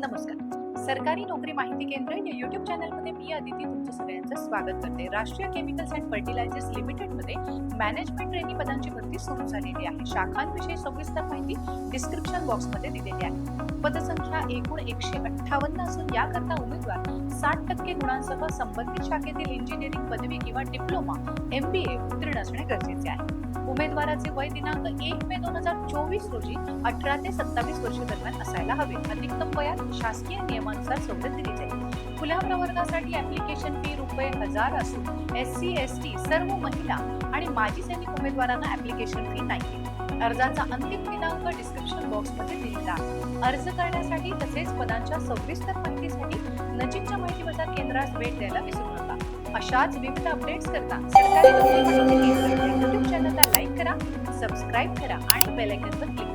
नमस्कार. सरकारी नोकरी माहिती केंद्र या युट्यूब चॅनलमध्ये मी अदिती तुमचं सगळ्यांचं स्वागत करते. राष्ट्रीय केमिकल्स अँड फर्टिलायझर्स लिमिटेडमध्ये मॅनेजमेंट ट्रेनी पदांची भरती सुरू झालेली आहे. शाखांविषयी सविस्तर माहिती डिस्क्रिप्शन बॉक्समध्ये दिलेली आहे. पदसंख्या एकूण एकशे अठ्ठावन्न असून याकरता उमेदवार साठ टक्के गुणांसह संबंधित शाखेतील इंजिनिअरिंग पदवी किंवा डिप्लोमा एम बी ए उत्तीर्ण असणे गरजेचे आहे. उमेदवाराचे वय दिनांक एक मे दोन हजार चोवीस रोजी अठरा ते सत्तावीस वर्ष दरम्यान असायला हवे. अधिकतम वयात शासकीय नियमानुसार सवलत दिली जाईल. खुल्या प्रवर्गासाठी ऍप्लिकेशन फी रुपये हजार असून एस सी एस टी सर्व महिला आणि माजी सैनिक उमेदवारांना ऍप्लिकेशन फी नाही. अर्जाचा अंतिम दिनांक डिस्क्रिप्शन बॉक्समध्ये दिलेला अर्ज करण्यासाठी तसेच पदांच्या सविस्तर माहितीसाठी नजीकच्या माहिती बाजार केंद्रास भेट द्यायला विसरू नका. अशाच विविध अपडेट्स करता सरकारी सबस्क्राईब करा आणि बेल क्लिक करा